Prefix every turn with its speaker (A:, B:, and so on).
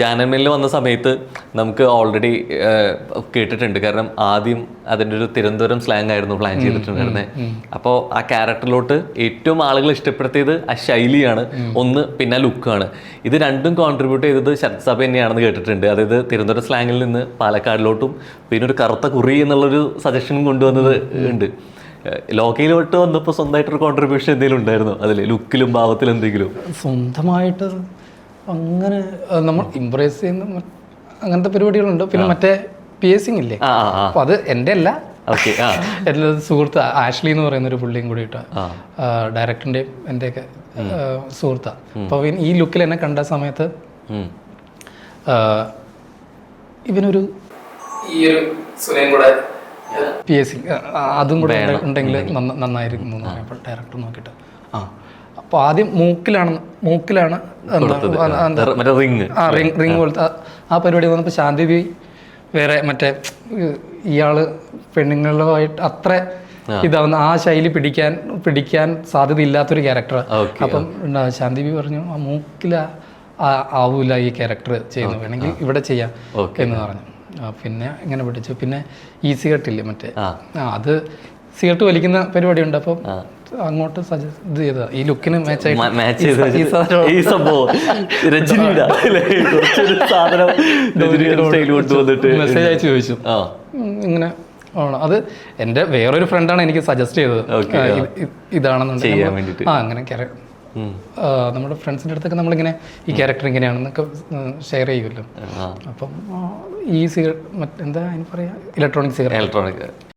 A: ജാനമേലിൽ വന്ന സമയത്ത് നമുക്ക് ഓൾറെഡി കേട്ടിട്ടുണ്ട്. കാരണം ആദ്യം അതിന്റെ ഒരു തിരുവനന്തപുരം സ്ലാങ് ആയിരുന്നു പ്ലാൻ ചെയ്തിട്ടുണ്ടായിരുന്നത് അപ്പോൾ ആ ക്യാരക്ടറിലോട്ട് ഏറ്റവും ആളുകൾ ഇഷ്ടപ്പെടുത്തിയത് ആ ശൈലിയാണ്. ഒന്ന് പിന്നെ ലുക്കാണ് ഇത് രണ്ടും കോൺട്രിബ്യൂട്ട് ചെയ്തത് ശരത് സഭ തന്നെയാണെന്ന് കേട്ടിട്ടുണ്ട്. അതായത് തിരുവനന്തപുരം സ്ലാങ്ങിൽ നിന്ന് പാലക്കാടിലോട്ടും പിന്നെ ഒരു കറുത്ത കുറി എന്നുള്ളൊരു സജഷനും കൊണ്ടുവന്നത് ഉണ്ട്. ലോകയിലോട്ട് വന്നപ്പോൾ സ്വന്തമായിട്ടൊരു കോൺട്രിബ്യൂഷൻ എന്തെങ്കിലും ഉണ്ടായിരുന്നു? അതിൽ ലുക്കിലും ഭാവത്തിലും എന്തെങ്കിലും?
B: സ്വന്തമായിട്ട് അങ്ങനെ നമ്മൾ ഇംപ്രസ് ചെയ്യുന്ന അങ്ങനത്തെ പരിപാടികളുണ്ട്. പിന്നെ മറ്റേ പിയേസിംഗ് ഇല്ലേ? അപ്പൊ അത് എന്റെ അല്ല എന്റെ സുഹൃത്ത് ആഷ്ലി എന്ന് പറയുന്ന ഒരു പുള്ളിയും കൂടി
A: ഡയറക്ടറിന്റെയും
B: ഡയറക്ടറിന്റെയും എന്റെയൊക്കെ സുഹൃത്താണ് അപ്പോൾ ഈ ലുക്കിൽ എന്നെ കണ്ട സമയത്ത്. ഇവനൊരു ഈ ഒരു സുനയും കൂടെ പി എസ് സി അതും കൂടെ ഉണ്ടെ- ഉണ്ടെങ്കിൽ നന്ന- നന്നായിരിക്കും എന്ന് പറയുമ്പോൾ ഡയറക്ടർ നോക്കിയിട്ട്. ആ. അപ്പോൾ ആദ്യം മൂക്കിലാണ് മൂക്കിലാണ്
A: റിങ്.
B: ആ റിങ് റിങ് പോലത്തെ. ആ- പരിപാടി വന്നപ്പോൾ ശാന്തിദേവി വേറെ മറ്റേ ഇയാൾ പെണ്ണുങ്ങളുമായിട്ട് അത്ര ഇതാവുന്ന ആ ശൈലി പിടിക്കാൻ പിടിക്കാൻ സാധ്യത ഇല്ലാത്തൊരു
A: ക്യാരക്ടർ
B: അപ്പം ശാന്തി പറഞ്ഞു ആ മൂക്കില ആവൂല ഈ ക്യാരക്ടർ ചെയ്യുന്നു വേണമെങ്കിൽ ഇവിടെ ചെയ്യാം. എന്ന് പറഞ്ഞു. പിന്നെ ഇങ്ങനെ പിടിച്ചു. പിന്നെ ഈസി കട്ടില്ലേ മറ്റേ? അത് സിഗരറ്റ് വലിക്കുന്ന പരിപാടിയുണ്ട്. ഉണ്ട്
A: ആ.
B: അങ്ങോട്ട് സജസ്റ്റ് ഇത് ഈ ലുക്കിന് മാച്ച് ഈ
A: സംഭവം. രജനിയുടെ സാധനം
B: മെസ്സേജ് അയച്ചു ചോദിച്ചു. ഇങ്ങനെ ആണ്. അത് എന്റെ വേറൊരു ഫ്രണ്ടാണ് എനിക്ക് സജസ്റ്റ് ചെയ്തത്. ഇതാണെന്നുണ്ടെങ്കിൽ. ആ അങ്ങനെ നമ്മുടെ ഫ്രണ്ട്സിന്റെ അടുത്തൊക്കെ നമ്മളിങ്ങനെ ഈ ക്യാരക്ടർ ഇങ്ങനെയാണെന്നൊക്കെ ഷെയർ ചെയ്യുമല്ലോ. അപ്പം ഈ സിഗരറ്റ് എന്താ അതിന് പറയാ? Electronic cigarette
A: electronic